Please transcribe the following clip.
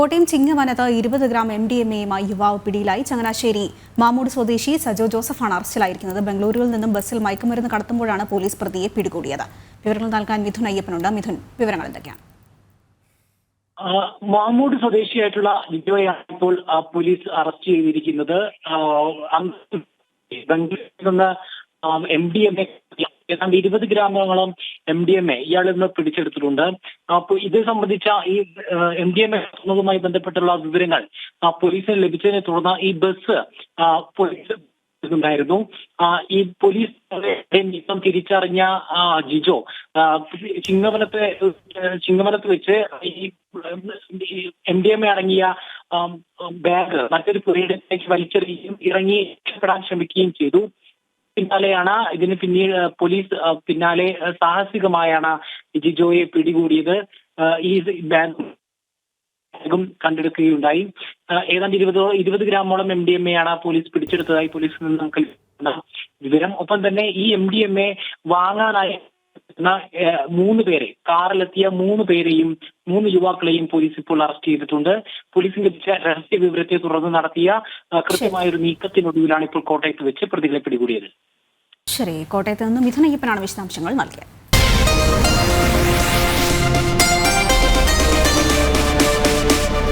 കോട്ടയം ചിങ്ങവനത്ത് ഇരുപത് gram M D M എയുമായി യുവാവ് പിടിയിലായി ചങ്ങനാശ്ശേരി. മാമൂട് സ്വദേശി സജോ ജോസഫാണ് അറസ്റ്റിലായിരിക്കുന്നത്. ബംഗളൂരുവിൽ നിന്നും ബസ്സിൽ മയക്കുമരുന്ന് കടത്തുമ്പോഴാണ് പോലീസ് പ്രതിയെ പിടികൂടിയത്. വിവരങ്ങൾ നൽകാൻ മിഥുൻ അയ്യപ്പനുണ്ട്. മിഥുൻ വിവരങ്ങൾ എന്തൊക്കെയാണ്? മാമൂട് സ്വദേശിയായിട്ടുള്ള ലിജോയാണ് ഇപ്പോൾ പോലീസ് അറസ്റ്റ് ചെയ്തിരിക്കുന്നത്. ബംഗളൂരിൽ നിന്ന് എം ഡി എം എ ഏതാണ്ട് ഇരുപത് ഗ്രാമോളം എം ഡി എം എ ഇയാളിൽ നിന്ന് പിടിച്ചെടുത്തിട്ടുണ്ട്. അപ്പോൾ ഇത് സംബന്ധിച്ച ഈ എം ഡി എം എ ബന്ധപ്പെട്ടുള്ള വിവരങ്ങൾ പോലീസിന് ലഭിച്ചതിനെ തുടർന്ന് ഈ ബസ് പോലീസ് ായിരുന്നു ഈ പോലീസ് നീക്കം തിരിച്ചറിഞ്ഞ ജിജോ ചിങ്ങവനത്തെ ചിങ്ങവനത്ത് വെച്ച് ഈ എം ഡി എം എ അടങ്ങിയ ബാഗ് മറ്റൊരു പുരയിടത്തേക്ക് വലിച്ചെറിയുകയും ഇറങ്ങി രക്ഷപ്പെടാൻ ശ്രമിക്കുകയും ചെയ്തു. പിന്നാലെയാണ് ഇതിന് പിന്നീട് പോലീസ് പിന്നാലെ സാഹസികമായാണ് ജിജോയെ പിടികൂടിയത്. ഈ ബാഗും കണ്ടെടുക്കുകയുണ്ടായി. ഏതാണ്ട് ഇരുപതോ ഇരുപത് ഗ്രാമോളം എം ഡി എം എ ആണ് പോലീസ് പിടിച്ചെടുത്തതായി പോലീസിൽ നിന്ന് നമുക്ക് വിവരം. ഒപ്പം തന്നെ ഈ എം ഡി എം എ വാങ്ങാനായി മൂന്ന് പേരെ കാറിലെത്തിയ മൂന്ന് പേരെയും മൂന്ന് യുവാക്കളെയും പോലീസ് ഇപ്പോൾ അറസ്റ്റ് ചെയ്തിട്ടുണ്ട്. പോലീസിന് ലഭിച്ച രഹസ്യ വിവരത്തെ തുടർന്ന് നടത്തിയ കൃത്യമായ ഒരു നീക്കത്തിനൊടുവിലാണ് ഇപ്പോൾ കോട്ടയത്ത് വെച്ച് പ്രതികളെ പിടികൂടിയത്. ശരി കോട്ടയത്ത് നിന്ന് മിഥുനയ്യപ്പനാണ് വിശദാംശങ്ങൾ നൽകിയത്.